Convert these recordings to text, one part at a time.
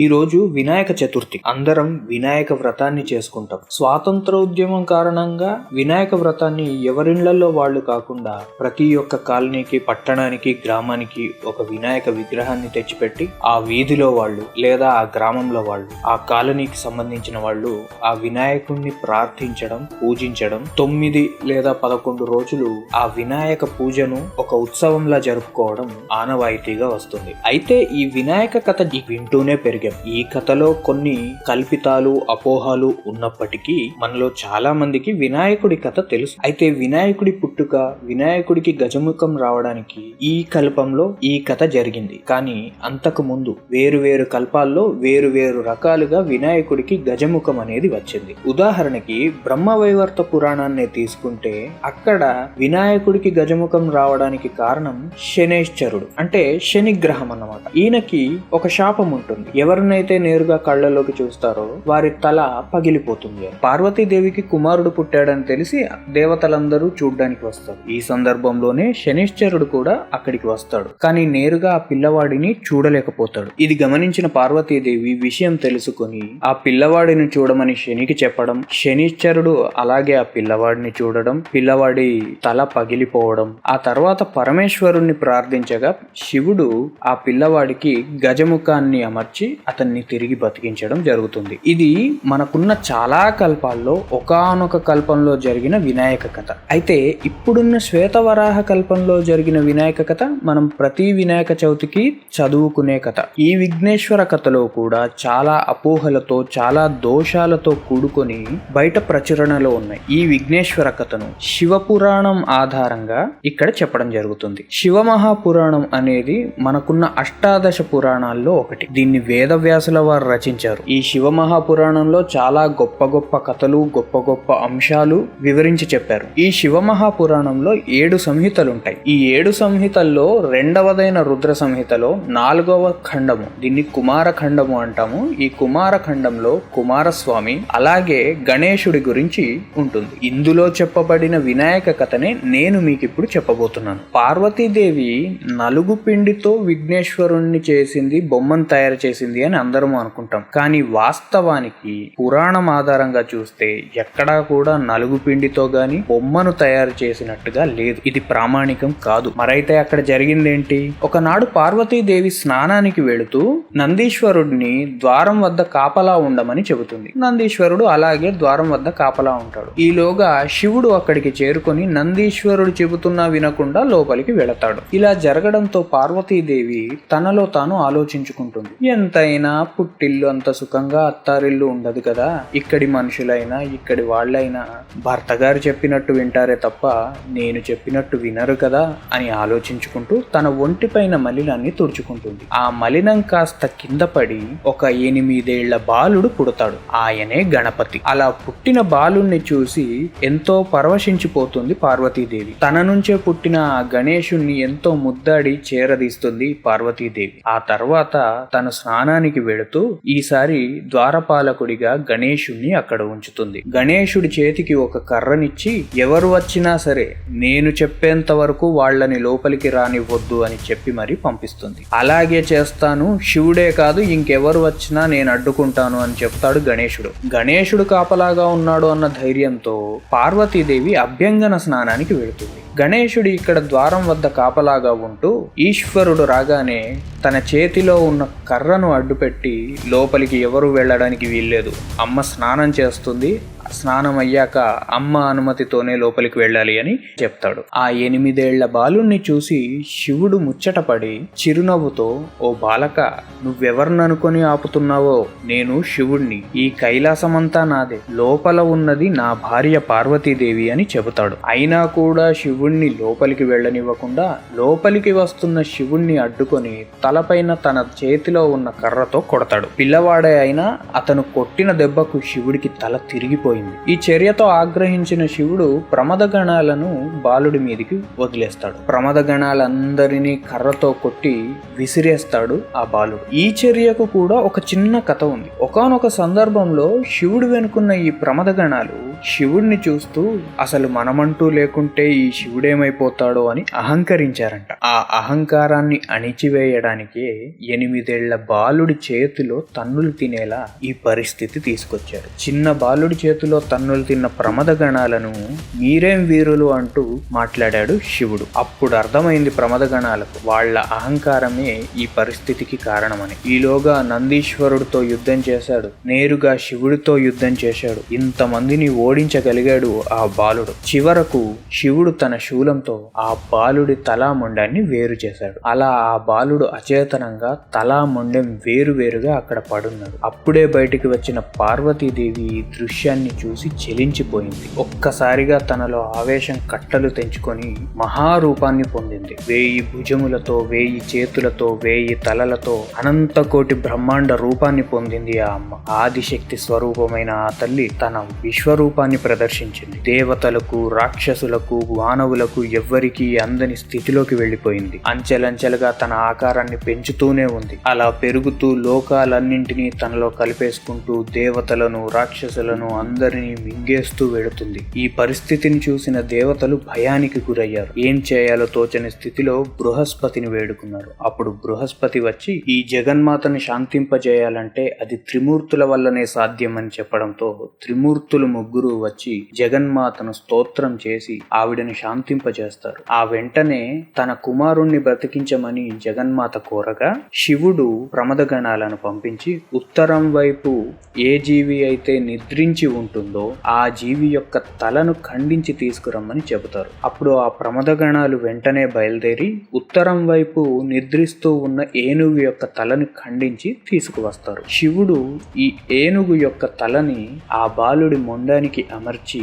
ఈ రోజు వినాయక చతుర్థి. అందరం వినాయక వ్రతాన్ని చేసుకుంటాం. స్వాతంత్ర ఉద్యమం కారణంగా వినాయక వ్రతాన్ని ఎవరిళ్ళలో వాళ్ళు కాకుండా ప్రతి ఒక్క కాలనీకి పట్టణానికి గ్రామానికి ఒక వినాయక విగ్రహాన్ని తెచ్చిపెట్టి ఆ వీధిలో వాళ్ళు లేదా ఆ గ్రామంలో వాళ్ళు ఆ కాలనీకి సంబంధించిన వాళ్ళు ఆ వినాయకుణ్ణి ప్రార్థించడం పూజించడం తొమ్మిది లేదా పదకొండు రోజులు ఆ వినాయక పూజను ఒక ఉత్సవంలా జరుపుకోవడం ఆనవాయితీగా వస్తుంది. అయితే ఈ వినాయక కథ వింటూనే పెరిగాం. ఈ కథలో కొన్ని కల్పితాలు అపోహలు ఉన్నప్పటికీ మనలో చాలా మందికి వినాయకుడి కథ తెలుసు. అయితే వినాయకుడి పుట్టుక వినాయకుడికి గజముఖం రావడానికి ఈ కల్పంలో ఈ కథ జరిగింది. కానీ అంతకు ముందు వేరు వేరు కల్పాల్లో వేరు వేరు రకాలుగా వినాయకుడికి గజముఖం అనేది వచ్చింది. ఉదాహరణకి బ్రహ్మవైవర్త పురాణాన్ని తీసుకుంటే అక్కడ వినాయకుడికి గజముఖం రావడానికి కారణం శనేశ్వరుడు. అంటే శని గ్రహం అన్నమాట. ఈయనకి ఒక శాపం ఉంటుంది. ఎవరినైతే నేరుగా కళ్ళలోకి చూస్తారో వారి తల పగిలిపోతుంది. పార్వతీదేవికి కుమారుడు పుట్టాడని తెలిసి దేవతలందరూ చూడ్డానికి వస్తారు. ఈ సందర్భంలోనే శనిశ్చరుడు కూడా అక్కడికి వస్తాడు. కానీ నేరుగా ఆ పిల్లవాడిని చూడలేకపోతాడు. ఇది గమనించిన పార్వతీదేవి విషయం తెలుసుకొని ఆ పిల్లవాడిని చూడమని శనికి చెప్పడం శనిశ్చరుడు అలాగే ఆ పిల్లవాడిని చూడడం పిల్లవాడి తల పగిలిపోవడం ఆ తర్వాత పరమేశ్వరుణ్ణి ప్రార్థించగా శివుడు ఆ పిల్లవాడికి గజముఖాన్ని అమర్చి అతన్ని తిరిగి బతికించడం జరుగుతుంది. ఇది మనకున్న చాలా కల్పాల్లో ఒకానొక కల్పంలో జరిగిన వినాయక కథ. అయితే ఇప్పుడున్న శ్వేతవరాహ కల్పంలో జరిగిన వినాయక కథ మనం ప్రతి వినాయక చవితికి చదువుకునే కథ. ఈ విఘ్నేశ్వర కథలో కూడా చాలా అపోహలతో చాలా దోషాలతో కూడుకొని బయట ప్రచురణలో ఉన్నాయి ఈ విఘ్నేశ్వర కథను శివపురాణం ఆధారంగా ఇక్కడ చెప్పడం జరుగుతుంది. శివ మహాపురాణం అనేది మనకున్న అష్టాదశ పురాణాల్లో ఒకటి. దీన్ని వేద వేదవ్యాసుల వారు రచించారు. ఈ శివ మహాపురాణంలో చాలా గొప్ప గొప్ప కథలు గొప్ప గొప్ప అంశాలు వివరించి చెప్పారు. ఈ శివ మహాపురాణంలో ఏడు సంహితలు ఉంటాయి ఈ ఏడు సంహితల్లో రెండవదైన రుద్ర సంహితలో నాలుగవ ఖండము దీన్ని కుమార ఖండము అంటాము. ఈ కుమార ఖండంలో కుమారస్వామి అలాగే గణేశుడి గురించి ఉంటుంది. ఇందులో చెప్పబడిన వినాయక కథనే నేను మీకు ఇప్పుడు చెప్పబోతున్నాను. పార్వతీదేవి నలుగు పిండితో విఘ్నేశ్వరుణ్ణి చేసింది బొమ్మను తయారు చేసింది అని అందరం అనుకుంటాం. కానీ వాస్తవానికి పురాణం ఆధారంగా చూస్తే ఎక్కడా కూడా నలుగు పిండితో గాని బొమ్మను తయారు చేసినట్టుగా లేదు. ఇది ప్రామాణికం కాదు. మరైతే అక్కడ జరిగిందేంటి? ఒకనాడు పార్వతీదేవి స్నానానికి వెళుతూ నందీశ్వరుడిని ద్వారం వద్ద కాపలా ఉండమని చెబుతుంది. నందీశ్వరుడు అలాగే ద్వారం వద్ద కాపలా ఉంటాడు. ఈలోగా శివుడు అక్కడికి చేరుకొని నందీశ్వరుడు చెబుతున్నా వినకుండా లోపలికి వెళతాడు. ఇలా జరగడంతో పార్వతీదేవి తనలో తాను ఆలోచించుకుంటుంది. ఎంత ఎక్కడైనా పుట్టిల్లు అంత సుఖంగా అత్తారిల్లు ఉండదు కదా. ఇక్కడి మనుషులైనా ఇక్కడి వాళ్ళైనా భర్త గారు చెప్పినట్టు వింటారే తప్ప నేను చెప్పినట్టు వినరు కదా అని ఆలోచించుకుంటూ తన ఒంటిపైన మలినాన్ని తుడుచుకుంటుంది. ఆ మలినం కాస్త కింద పడి ఒక ఎనిమిదేళ్ళ బాలుడు పుడతాడు. ఆయనే గణపతి. అలా పుట్టిన బాలుణ్ణి చూసి ఎంతో పరవశించిపోతుంది పార్వతీదేవి. తన నుంచే పుట్టిన ఆ గణేశుణ్ణి ఎంతో ముద్దాడి చేరదీస్తుంది పార్వతీదేవి. ఆ తర్వాత తన స్నానాన్ని స్నానానికి వెళుతూ ఈసారి ద్వారపాలకుడిగా గణేశుణ్ణి అక్కడ ఉంచుతుంది. గణేశుడి చేతికి ఒక కర్రనిచ్చి ఎవరు వచ్చినా సరే నేను చెప్పేంత వరకు వాళ్ళని లోపలికి రానివ్వద్దు అని చెప్పి మరి పంపిస్తుంది. అలాగే చేస్తాను శివుడే కాదు ఇంకెవరు వచ్చినా నేను అడ్డుకుంటాను అని చెప్తాడు గణేశుడు గణేశుడు కాపలాగా ఉన్నాడు అన్న ధైర్యంతో పార్వతీదేవి అభ్యంగన స్నానానికి వెళుతుంది. గణేశుడు ఇక్కడ ద్వారం వద్ద కాపలాగా ఉంటూ ఈశ్వరుడు రాగానే తన చేతిలో ఉన్న కర్రను అడ్డుపెట్టి లోపలికి ఎవరు వెళ్ళడానికి వీల్లేదు. అమ్మ స్నానం చేస్తుంది. స్నానం అయ్యాక అమ్మ అనుమతితోనే లోపలికి వెళ్ళాలి అని చెప్తాడు. ఆ ఎనిమిదేళ్ళ బాలుణ్ణి చూసి శివుడు ముచ్చటపడి చిరునవ్వుతో ఓ బాలక నువ్వెవరిననుకొని ఆపుతున్నావో? నేను శివుణ్ణి. ఈ కైలాసమంతా నాదే. లోపల ఉన్నది నా భార్య పార్వతీదేవి అని చెబుతాడు. అయినా కూడా శివుణ్ణి లోపలికి వెళ్ళనివ్వకుండా లోపలికి వస్తున్న శివుణ్ణి అడ్డుకొని తలపైన తన చేతిలో ఉన్న కర్రతో కొడతాడు. పిల్లవాడే అయినా అతను కొట్టిన దెబ్బకు శివుడికి తల తిరిగిపోయింది ఈ చర్యతో ఆగ్రహించిన శివుడు ప్రమద గణాలను బాలుడి మీదికి వదిలేస్తాడు. ప్రమద గణాలందరినీ కర్రతో కొట్టి విసిరేస్తాడు ఆ బాలుడు. ఈ చర్యకు కూడా ఒక చిన్న కథ ఉంది. ఒకానొక సందర్భంలో శివుడు వెనుకున్న ఈ ప్రమద గణాలు శివుడిని చూస్తూ అసలు మనమంటూ లేకుంటే ఈ శివుడేమైపోతాడో అని అహంకరించారంట. ఆ అహంకారాన్ని అణిచివేయడానికే ఎనిమిదేళ్ళ బాలుడి చేతిలో తన్నులు తినేలా ఈ పరిస్థితి తీసుకొచ్చారు. చిన్న బాలుడి చేతిలో తన్నులు తిన్న ప్రమద గణాలను మీరేం వీరులు అంటూ మాట్లాడాడు శివుడు. అప్పుడు అర్థమైంది ప్రమద గణాలకు వాళ్ళ అహంకారమే ఈ పరిస్థితికి కారణమని. ఈలోగా నందీశ్వరుడితో యుద్ధం చేశాడు. నేరుగా శివుడితో యుద్ధం చేశాడు. ఇంతమందిని ఓ ఓడించగలిగాడు ఆ బాలుడు. చివరకు శివుడు తన శూలంతో ఆ బాలుడి తలా ముండాన్ని వేరు చేశాడు. అలా ఆ బాలుడు అచేతనంగా తలా ముండెం వేరు వేరుగా అక్కడ పడున్నాడు. అప్పుడే బయటికి వచ్చిన పార్వతీదేవి ఈ దృశ్యాన్ని చూసి చెలించిపోయింది. ఒక్కసారిగా తనలో ఆవేశం కట్టలు తెంచుకొని మహారూపాన్ని పొందింది. వేయి భుజములతో వేయి చేతులతో వేయి తలలతో అనంత కోటి బ్రహ్మాండ రూపాన్ని పొందింది ఆ అమ్మ. ఆదిశక్తి స్వరూపమైన ఆ తల్లి తన విశ్వరూపాన్ని ప్రదర్శించింది. దేవతలకు రాక్షసులకు మానవులకు ఎవ్వరికీ అందని స్థితిలోకి వెళ్ళిపోయింది. అంచెలంచెలుగా తన ఆకారాన్ని పెంచుతూనే ఉంది. అలా పెరుగుతూ లోకాలన్నింటినీ తనలో కలిపేసుకుంటూ దేవతలను రాక్షసులను అందరినీ మింగేస్తూ వెళుతుంది. ఈ పరిస్థితిని చూసిన దేవతలు భయానికి గురయ్యారు. ఏం చేయాలో తోచని స్థితిలో బృహస్పతిని వేడుకున్నారు. అప్పుడు బృహస్పతి వచ్చి ఈ జగన్మాతని శాంతింపజేయాలంటే అది త్రిమూర్తుల వల్లనే సాధ్యమని చెప్పడంతో త్రిమూర్తులు ముగ్గురు వచ్చి జగన్మాతను స్తోత్రం చేసి ఆవిడని శాంతింపజేస్తారు. ఆ వెంటనే తన కుమారుణ్ణి బ్రతికించమని జగన్మాత కోరగా శివుడు ప్రమదగణాలను పంపించి ఉత్తరం వైపు ఏ జీవి అయితే నిద్రించి ఉంటుందో ఆ జీవి యొక్క తలను ఖండించి తీసుకురమ్మని చెబుతారు. అప్పుడు ఆ ప్రమదగణాలు వెంటనే బయలుదేరి ఉత్తరం వైపు నిద్రిస్తూ ఉన్న ఏనుగు యొక్క తలను ఖండించి తీసుకువస్తారు. శివుడు ఈ ఏనుగు యొక్క తలని ఆ బాలుడి మొండానికి అమర్చి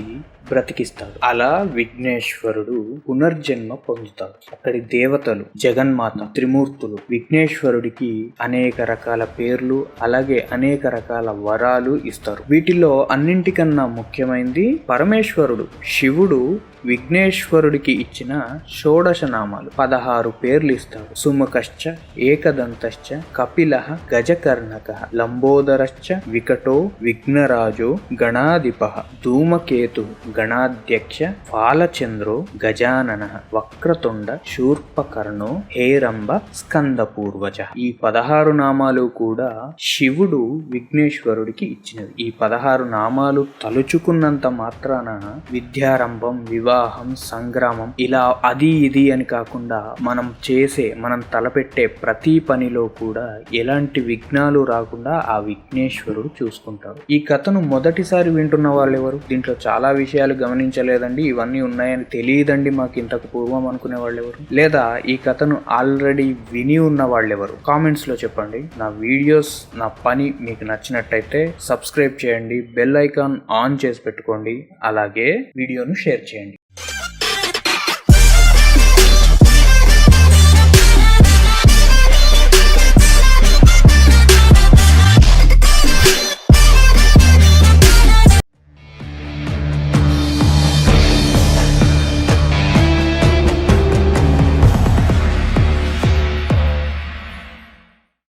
బ్రతికిస్తాడు. అలా విఘ్నేశ్వరుడు పునర్జన్మ పొందుతాడు. అక్కడి దేవతలు జగన్మాత త్రిమూర్తులు విఘ్నేశ్వరుడికి అనేక రకాల పేర్లు అలాగే అనేక రకాల వరాలు ఇస్తారు. వీటిలో అన్నింటికన్నా ముఖ్యమైనది పరమేశ్వరుడు. శివుడు విఘ్నేశ్వరుడికి ఇచ్చిన షోడశ నామాలు పదహారు పేర్లు ఇస్తాడు. సుముఖశ్చ ఏకదంతశ్చ కపిల గజకర్ణక లంబోదరశ్చ వికటో విఘ్నరాజో గణాధిప ధూమకేతు గణాధ్యక్ష ఫాలచంద్రో గజానన వక్రతుండ శూర్పకర్ణో హేరంబ స్కందపూర్వజ. ఈ పదహారు నామాలు కూడా శివుడు విఘ్నేశ్వరుడికి ఇచ్చినవి. ఈ పదహారు నామాలు తలుచుకున్నంత మాత్రాన విద్యారంభం వివాహం సంగ్రామం ఇలా అది ఇది అని కాకుండా మనం చేసే మనం తలపెట్టే ప్రతి పనిలో కూడా ఎలాంటి విఘ్నాలు రాకుండా ఆ విఘ్నేశ్వరుడు చూసుకుంటాడు. ఈ కథను మొదటిసారి వింటున్న వాళ్ళు ఎవరు దీంట్లో చాలా విషయాలు గమనించలేదండి. ఇవన్నీ ఉన్నాయని తెలియదండి మాకు ఇంతకు పూర్వం అనుకునే వాళ్ళు ఎవరు లేదా ఈ కథను ఆల్రెడీ విని ఉన్న వాళ్ళు ఎవరు కామెంట్స్లో చెప్పండి. నా వీడియోస్ నా పని మీకు నచ్చినట్టయితే సబ్స్క్రైబ్ చేయండి. బెల్ ఐకాన్ ఆన్ చేసి పెట్టుకోండి. అలాగే వీడియోను షేర్ చేయండి.